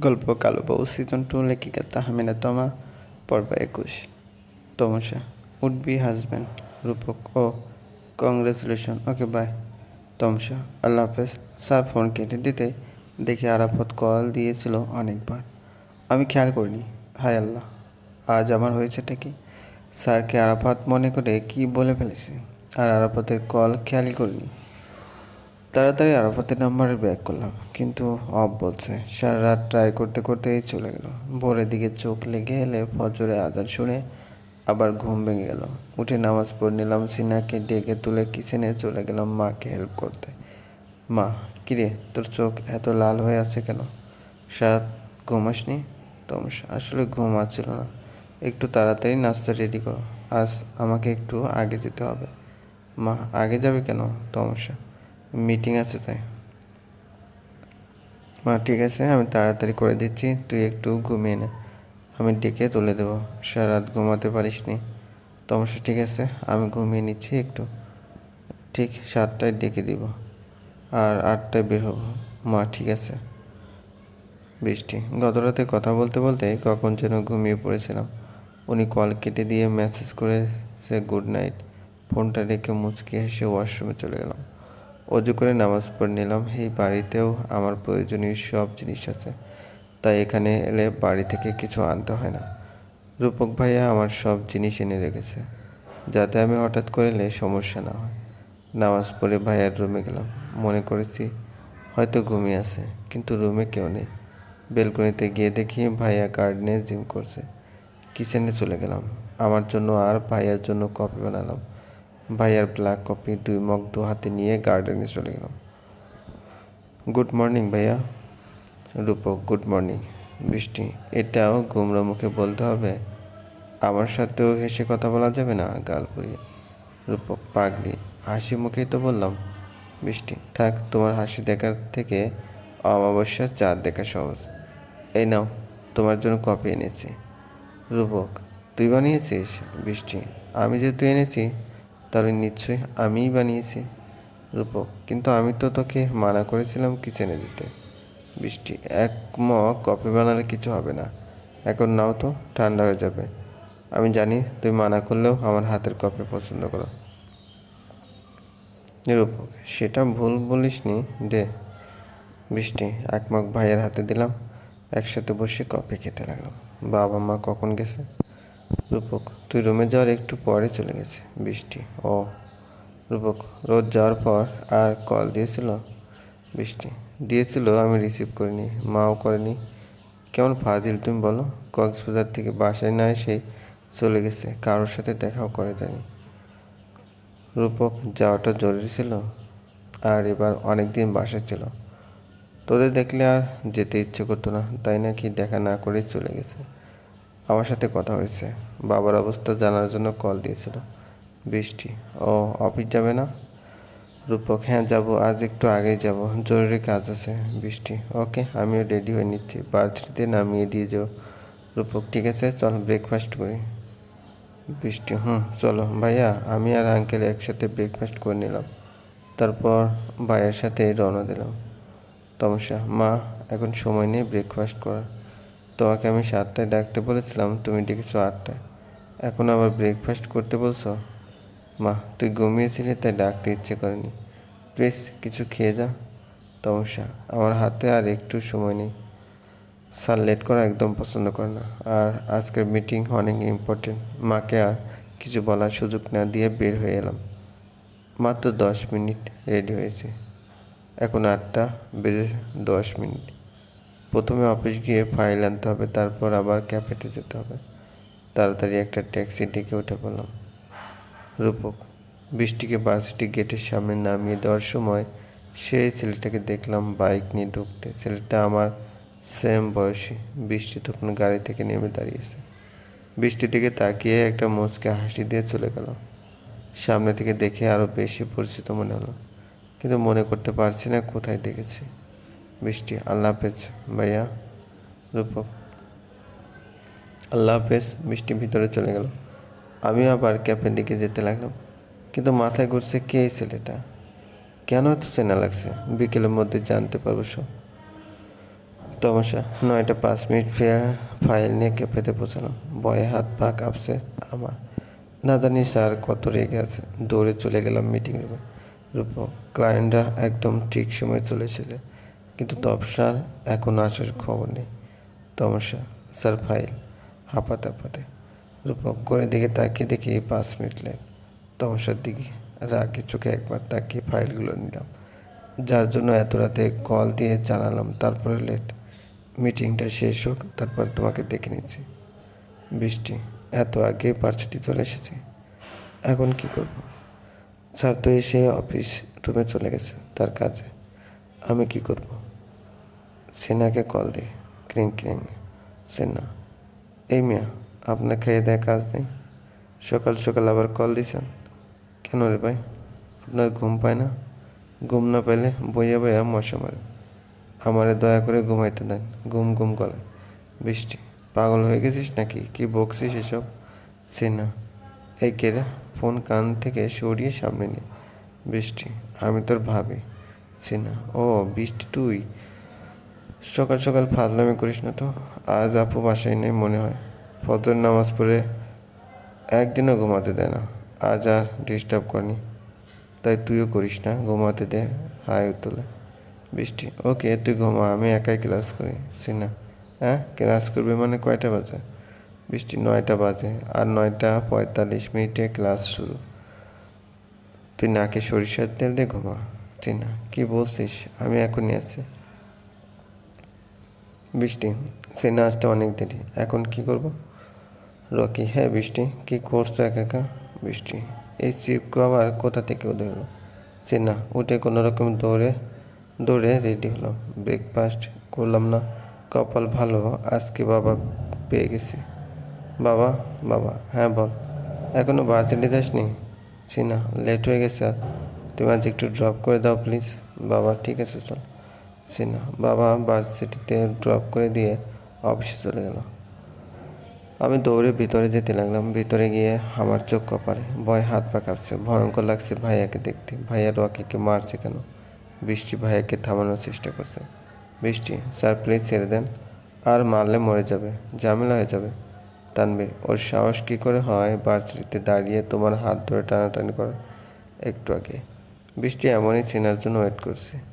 গল্প কালো বউ সিজন টু লেখিকা তাহমিনা তমা, পর্ব একুশ। Tamasa would be husband Rupok O congratulation okay bye Tamasa, আল্লাহ হাফেজ স্যার ফোন কেটে দিতে দেখি আরাফত কল দিয়েছিল অনেকবার। আমি খেয়াল করিনি। হায় আল্লাহ, আজ আমার হয়েছেটা কি? স্যারকে আরাফাত মনে করে কি বলে ফেলেছে? আর আরাফাতের কল খেয়ালই করিনি। তাড়াতাড়ি আরাফাতের নাম্বারে ব্যাক করলাম। কিন্তু অফ বলছে, সারা রাত ট্রাই করতে করতেই চলে গেল। ভোরের দিকে চোখ লেগে এলে ফজরে আজান শুনে আবার ঘুম ভেঙে গেল। উঠে নামাজ পড়ে নিলাম, সিনাকে ডেকে তুলে কিচেনে চলে গেলাম মাকে হেল্প করতে। মা, কিরে, তোর চোখ এত লাল হয়ে আছে কেন? সারা ঘুমাসনি? তমস আসলে ঘুম আসছিল না। একটু তাড়াতাড়ি নাস্তা রেডি করো। আজ আমাকে একটু আগে যেতে হবে। মা, আগে যাবে কেন? তমসা মিটিং আছে তাই। মা, ঠিক আছে, আমি তাড়াতাড়ি করে দিচ্ছি, তুই একটু ঘুমিয়ে নে। আমি ডেকে তুলে দেবো। সারা রাত ঘুমাতে পারিস নি তমসা, ঠিক আছে, আমি ঘুমিয়ে নিচ্ছি একটু। ঠিক সাতটায় ডেকে দিব। আর আটটায় বের হব। মা, ঠিক আছে। বৃষ্টি। গত রাতে কথা বলতে বলতে কখন যেন ঘুমিয়ে পড়েছিলাম। উনি কল কেটে দিয়ে মেসেজ করে সে গুড নাইট। ফোনটা রেখে মুচকি হেসে ওয়াশরুমে চলে গেলাম। অজু করে নামাজ পড়ে নিলাম। এই বাড়িতেও আমার প্রয়োজনীয় সব জিনিস আছে। তাই এখানে এলে বাড়ি থেকে কিছু আনতে হয় না। রূপক ভাইয়া আমার সব জিনিস এনে রেখেছে, যাতে আমি হঠাৎ করে এলে সমস্যা না হয়। নামাজ পড়ে ভাইয়ার রুমে গেলাম। মনে করেছি হয়তো ঘুমিয়ে আছে, কিন্তু রুমে কেউ নেই। বেলকনিতে গিয়ে দেখি ভাইয়া গার্ডেনে জিম করছে। কিচেনে চলে গেলাম। আমার জন্য আর ভাইয়ার জন্য কফি বানালাম। ভাইয়ার ব্ল্যাক কফি দুই মগ দু হাতে নিয়ে গার্ডেনে চলে গেলাম। গুড মর্নিং ভাইয়া। রূপক গুড মর্নিং বৃষ্টি, এটাও গুমরা মুখে বলতে হবে। আমার সাথেও হেসে কথা বলা যাবে না, গাল পুড়িয়ে। রূপক, পাগলি, হাসি মুখেই তো বললাম। বৃষ্টি, থাক, তোমার হাসি দেখার থেকে অমাবস্যার চাঁদ দেখা সহজ। এই নাও, তোমার জন্য কপি এনেছি। রূপক, তুই বানিয়েছিস? বৃষ্টি, আমি যেহেতু এনেছি? তাহলে নিশ্চয়ই আমিই বানিয়েছি, রূপক। কিন্তু আমি তো তোকে মানা করেছিলাম কিচেনে যেতে। বৃষ্টি, এক মগ কফি বানালে কিছু হবে না। এখন নাও তো, ঠান্ডা হয়ে যাবে। আমি জানি তুই মানা করলেও আমার হাতের কফি পছন্দ করো। রূপক, সেটা ভুল বলিসনি, দে। বৃষ্টি, এক মগ ভাইয়ের হাতে দিলাম। একসাথে বসে কফি খেতে লাগলাম। বাবা মা কখন গেছে? রূপক, তুই রুমে যাওয়ার একটু পরে চলে গেছে, বৃষ্টি। ও, রূপক, রোজ যাওয়ার পর আর কল দিয়েছিল? বৃষ্টি। দিয়েছিল, আমি রিসিভ করিনি, মাও করেনি। কেমন ফাজিল, তুমি বলো। কক্সবাজার থেকে বাসায় না এসেই চলে গেছে, কারোর সাথে দেখাও করে জানি রূপক, যাওয়াটা জরুরি ছিল? আর এবার অনেক দিন বাসায় ছিল। তোদের দেখলে আর যেতে ইচ্ছে করতো না, তাই নাকি দেখা না করেই চলে গেছে? আমার সাথে কথা হয়েছে। বাবার অবস্থা জানার জন্য কল দিয়েছিল। বৃষ্টি। ও অফিস যাবে না? রূপক হ্যাঁ যাব। আজ একটু আগেই যাব। জরুরি কাজ আছে। বৃষ্টি। ওকে, আমিও রেডি হয়ে নিচ্ছি। বার্থডেতে নামিয়ে দিয়ে যাও। রূপক, ঠিক আছে, চল ব্রেকফাস্ট করি। বৃষ্টি, হুম, চলো। ভাইয়া, আমি আর আঙ্কেল একসাথে ব্রেকফাস্ট করে নিলাম। তারপর ভাইয়ের সাথে রওনা দিলাম। তমসা, মা, এখন সময় নেই ব্রেকফাস্ট করার। তোমাকে আমি সাতটায় ডাকতে বলেছিলাম, তুমি ডেকেছো আটটায়। এখন আবার ব্রেকফাস্ট করতে বলছো? মা, তুই ঘুমিয়েছিলি তাই ডাকতে ইচ্ছে করেনি। প্লিজ, কিছু খেয়ে যা। তমসা, আমার হাতে আর একটু সময় নেই। স্যার লেট করা একদম পছন্দ করে না। আর আজকের মিটিং অনেক ইম্পর্টেন্ট মাকে আর কিছু বলার সুযোগ না দিয়ে বের হয়ে এলাম। মাত্র দশ মিনিট রেডি হয়েছে। এখন আটটা বেজে দশ মিনিট। প্রথমে অফিস গিয়ে ফাইল আনতে হবে, তারপর আবার ক্যাফেতে যেতে হবে। তাড়াতাড়ি একটা ট্যাক্সি ডেকে উঠে পড়লাম। রূপক, বৃষ্টিকে ভার্সিটি গেটের সামনে নামিয়ে দেওয়ার সময় সেই ছেলেটাকে দেখলাম বাইক নিয়ে ঢুকতে। ছেলেটা আমার সেম বয়সী। বৃষ্টি তখন গাড়ি থেকে নেমে দাঁড়িয়েছে। বৃষ্টি দিকে তাকিয়ে একটা মুচকে হাসি দিয়ে চলে গেল। সামনে থেকে দেখে আরও বেশি পরিচিত মনে হলো। কিন্তু মনে করতে পারছি না কোথায় দেখেছি। বৃষ্টি আল্লাহ হাফেজ, ভাইয়া, রূপক। আল্লাহ হাফেজ বৃষ্টি ভিতরে চলে গেল। আমিও আবার ক্যাফের দিকে যেতে লাগলাম। কিন্তু মাথায় ঘুরছে কে এই ছেলেটা? কেন এত চেনা লাগছে? বিকেলের মধ্যে জানতে পারব সব। তমাশা, নয়টা পাঁচ মিনিট ফেয়ার ফাইল নিয়ে ক্যাফেতে পৌঁছালাম। বয়ে হাত পা কাঁপছে আমার। না জানি স্যার কত রেগে আছে। দৌড়ে চলে গেলাম মিটিং রুমে। রূপক, ক্লায়েন্টরা একদম ঠিক সময় চলে এসেছে। কিন্তু তপসার এখন আসার খবর নেই। তমসা স্যার ফাইল হাঁপাতে হাঁপাতে রূপক করে দিকে তাকিয়ে দেখি পাঁচ মিনিট লেট। তমসার দিকে রাগে চোখে একবার তাকিয়ে ফাইলগুলো নিলাম। যার জন্য এত রাতে কল দিয়ে জানালাম, তারপরে লেট। মিটিংটা শেষ হোক, তারপর তোমাকে দেখে নিচ্ছি। বৃষ্টি, এত আগে ভার্সিটি চলে এসেছি। এখন কি করব? স্যার তো এসে অফিস রুমে চলে গেছে, তার কাজে। আমি কি করব? সেনাকে কল দিই ক্রিং ক্রিং। সেনা, এই মিয়া, আপনার খেয়ে দেয় কাজ নেই। সকাল সকাল আবার কল দিছেন। কেন রে ভাই? আপনার ঘুম পায় না? ঘুম না পেলে বইয়া বইয়া মশা মারে। আমারে দয়া করে ঘুমাইতে দেন। ঘুম ঘুম করে বৃষ্টি, পাগল হয়ে গেছিস নাকি? কি বকছিস এসব? সেনা, এই কেরে ফোন কান থেকে সরিয়ে সামনে নিয়ে বৃষ্টি, আমি তোর ভাবি। সেনা, ও, বৃষ্টি তুই? সকাল সকাল ফাজলামি করিস না তো। আজ আপু বাসায় নেই মনে হয়। ফজর নামাজ পড়ে একদিনও ঘুমাতে দেয় না। আজ আর ডিস্টার্ব করনি। তাই তুইও করিস না, ঘুমাতে দে। হাই তোলে বৃষ্টি। ওকে, তুই ঘুমা, আমি একাই ক্লাস করি। সিনা হ্যাঁ? ক্লাস করবি মানে কয়টা বাজে? বৃষ্টি নয়টা বাজে আর নয়টা পঁয়তাল্লিশ মিনিটে ক্লাস শুরু। তুই নাকে সরিষার তেল দিয়ে ঘুমা। চিনা কি বলছিস? আমি এখনই আছি বৃষ্টি, সে নাচটা অনেক দেরি। এখন কি করব? রকি হ্যাঁ বৃষ্টি। কি করছ একা একা? বৃষ্টি। এই চিপকো আবার কোথা থেকে উদয় হলো? সে না, উঠে কোনো রকম দৌড়ে দৌড়ে রেডি হলাম ব্রেকফাস্ট করলাম না। কপাল ভালো, আজকে বাবা পেয়ে গেছি। বাবা বাবা হ্যাঁ বল। এখনও ভার্সিটি যাসনি? সিনা লেট হয়ে গেছে আর। তুমি আজ একটু ড্রপ করে দাও প্লিজ বাবা, ঠিক আছে, চল। সিনা বাবা ভার্সিটিতে ড্রপ করে দিয়ে অফিসে চলে গেল। আমি দৌড়ে ভিতরে যেতে লাগলাম। ভিতরে গিয়ে আমার চোখ কপালে ভয় হাত পা কাঁপছে। ভয়ঙ্কর লাগছে ভাইয়াকে দেখতে। ভাইয়া রকিকে মারছে কেন? বৃষ্টি ভাইয়াকে থামানোর চেষ্টা করছে। বৃষ্টি, স্যার প্লিজ ছেড়ে দেন। আর মারলে মরে যাবে। ঝামেলা হয়ে যাবে। তানবীর ওর সাহস কী করে হয় ভার্সিটিতে দাঁড়িয়ে তোমার হাত ধরে টানাটানি করে একটু আগে। বৃষ্টি এমনই চেনার জন্য ওয়েট করছে।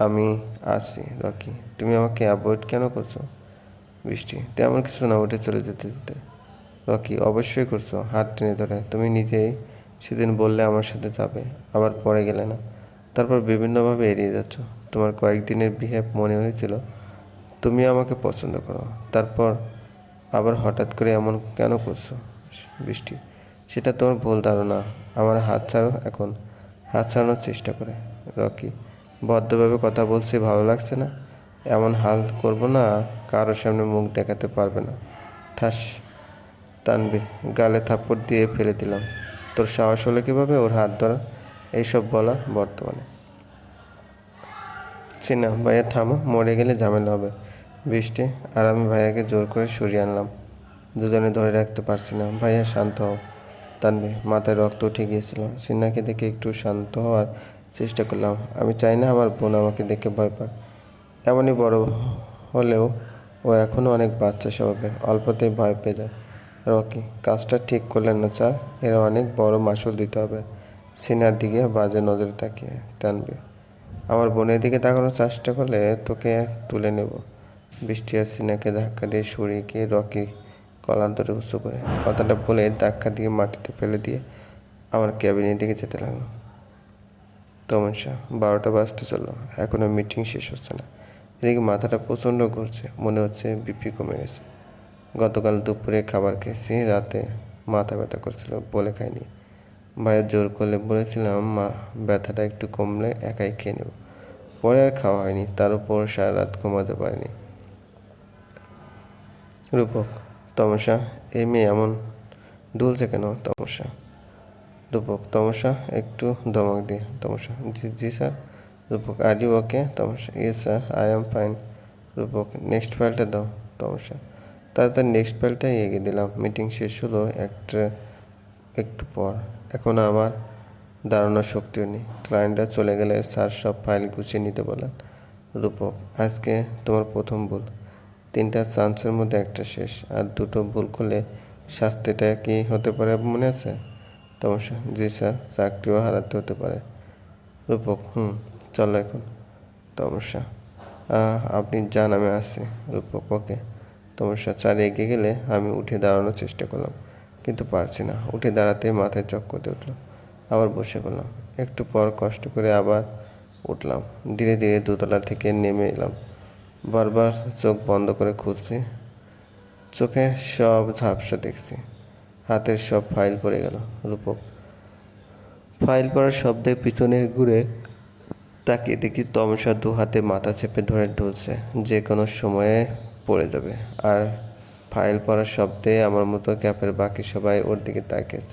আমি আছি, রকি। তুমি আমাকে অ্যাভয়েড কেন করছ? বৃষ্টি, তেমন কিছু না, উঠে চলে যেতে যেতে। রকি, অবশ্যই করছ, হাত টেনে ধরে। তুমি নিজেই সেদিন বললে আমার সাথে যাবে, আবার পরে গেলে না। তারপর বিভিন্নভাবে এড়িয়ে যাচ্ছ। তোমার কয়েকদিনের বিহেভ মনে হয়েছিল, তুমি আমাকে পছন্দ করো। তারপর আবার হঠাৎ করে এমন কেন করছ? বৃষ্টি, সেটা তোমার ভুল ধারণা। আমার হাত ছাড়ো এখন, হাত ছাড়ানোর চেষ্টা করে। রকি ভদ্রভাবে কথা বলছি, ভালো লাগছে না। এমন হাল করব না কারোর সামনে মুখ দেখাতে পারবে না। ঠাস তানবীর গালে থাপ্পড় দিয়ে ফেলে দিলাম। তোর সাহস হলো কীভাবে? ওর হাত ধরা। এইসব বলা বর্তমানে। সিনা ভাইয়া থামো, মরে গেলে ঝামেলা হবে। বৃষ্টি আর আমি ভাইয়াকে জোর করে সরিয়ে আনলাম। দুজনে ধরে রাখতে পারছি না। ভাইয়া, শান্ত হও। তানবীর মাথায় রক্ত উঠে গিয়েছিল। সিনাকে দেখে একটু শান্ত হওয়ার চেষ্টা করলাম। আমি চাই না আমার বোন আমাকে দেখে ভয় পাক। এমনই বড় হলেও ও এখনও অনেক বাচ্চা স্বভাবের। অল্পতেই ভয় পেয়ে যায়। রকি, কাজটা ঠিক করলেন না, স্যার। এর অনেক বড় মাসুল দিতে হবে। সিনার দিকে বাজে নজরে তাকিয়ে তানবীর আমার বোনের দিকে তাকানোর চেষ্টা করলে তোকে তুলে নেব। বৃষ্টি আর সিনাকে ধাক্কা দিয়ে সরিয়ে গিয়ে রকি কলার ধরে উঁচু করে কথাটা বলে ধাক্কা দিয়ে মাটিতে ফেলে দিয়ে আমার ক্যাবিনের দিকে যেতে লাগল। তমসা বারোটা বাজতে চলল। এখনও মিটিং শেষ হচ্ছে না। এদিকে মাথাটা প্রচণ্ড ঘুরছে, মনে হচ্ছে বিপি কমে গেছে। গতকাল দুপুরে খাবার খেয়েছি, রাতে মাথা ব্যথা করছিল বলে খাইনি। ভাইয়ের জোর করলে বলেছিলাম, মা, ব্যথাটা একটু কমলে একাই খেয়ে নেব। পরে আর খাওয়া হয়নি, তার উপর সারা রাত ঘুমাতে পারিনি। রূপক তমসা এই মেয়ে এমন দুলছে কেন তমসা রূপক, তমসা একটু ধমক দিয়ে, তমসা, জি জি sir, Rupak, R you okay, Tamasa yes sir, I am fine, Rupok, next ফাইলটা দাও, তমসা। তাড়াতাড়ি নেক্সট ফাইলটাই এগিয়ে দিলাম, মিটিং শেষ হলো একটা, একটু পর, এখন আমার দাঁড়ানোর শক্তিও নেই, ক্লায়েন্টরা চলে গেলে স্যার সব ফাইল গুছিয়ে নিতে বলেন। রূপক, আজকে তোমার প্রথম ভুল, তিনটা চান্সের মধ্যে একটা শেষ, আর দুটো ভুল করলে শাস্তিটা কি হতে পারে মনে আছে? তমসা জি স্যার, চাকরিও হারাতে হতে পারে। রূপক, হুম, চলো এখন। তমসা আপনি যান, আমি আসছি। রূপক, ওকে। তমসা চারে এগিয়ে গেলে আমি উঠে দাঁড়ানোর চেষ্টা করলাম, কিন্তু পারছি না। উঠে দাঁড়াতেই মাথায় চক্কর দিয়ে উঠল। আবার বসে পড়লাম। একটু পর কষ্ট করে আবার উঠলাম। ধীরে ধীরে দোতলা থেকে নেমে এলাম। বারবার চোখ বন্ধ করে খুঁজছি। চোখে সব ঝাপসা দেখছি। হাতের সব ফাইল পড়ে গেল, রূপক। ফাইল পড়ার শব্দে পিছনে ঘুরে তাকে দেখি তমসা দু হাতে মাথা চেপে ধরে ঢুলছে, যে কোনো সময়ে পড়ে যাবে। আর ফাইল পড়ার শব্দে আমার মতো ক্যাপের বাকি সবাই ওর দিকে তাকিয়েছে